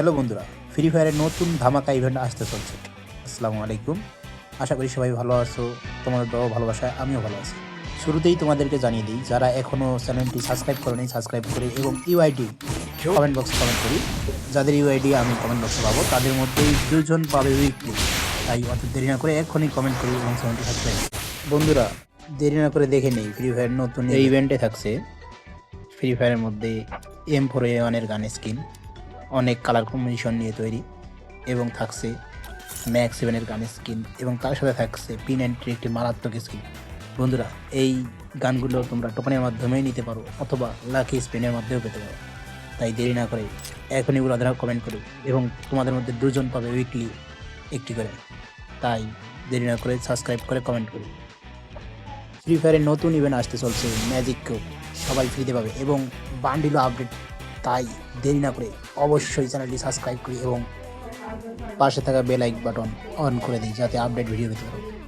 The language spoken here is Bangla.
হ্যালো বন্ধুরা ফ্রি ফায়ারের নতুন ধামাকা ইভেন্ট আসতে চলছে। আসসালামু আলাইকুম। আশা করি সবাই ভালো আছো তোমাদের দোয়া ভালোবাসায় আমিও ভালো আছি। শুরুতেই তোমাদেরকে জানিয়ে দিই যারা এখনও চ্যানেলটি সাবস্ক্রাইব করেনি সাবস্ক্রাইব করে এবং ইউআইডি কমেন্ট বক্সে কমেন্ট করি। যাদের ইউআইডি আমি কমেন্ট বক্সে পাবো তাদের মধ্যেই দুজন পাবে উইকলি তাই অত দেরি না করে এক্ষুনি কমেন্ট করি এবং চ্যানেলটি সাবস্ক্রাইব বন্ধুরা দেরি না করে দেখে নেই ফ্রি ফায়ার নতুন এই ইভেন্টে থাকছে ফ্রি ফায়ারের মধ্যে এম ফোর এ ওয়ানের গানের স্কিন অনেক কালার কম্বিনেশন নিয়ে তৈরি এবং থাকছে ম্যাক্স সেভেনের গানের স্কিন এবং তার সাথে থাকছে পিন এন্ট্রি একটি মারাত্মক স্কিন বন্ধুরা, এই গানগুলো তোমরা টোকনের মাধ্যমেই নিতে পারো অথবা লাকি স্পিনের মাধ্যমেও পেতে পারো। তাই দেরি না করে এখনই উড়াধারা কমেন্ট করো এবং তোমাদের মধ্যে দুজন পাবে উইকলি একটি করে। তাই দেরি না করে সাবস্ক্রাইব করে কমেন্ট করো। ফ্রি ফায়ারের নতুন ইভেন্ট আসতে চলছে ম্যাজিক কিউব সবাই ফ্রিতে পাবে এবং বান্ডিলও আপডেট তাই দেরি না করে অবশ্যই চ্যানেলটি সাবস্ক্রাইব করি এবং পাশে থাকা বেল আইক বাটন অন করে দিই যাতে আপডেট ভিডিও পেতে পারো।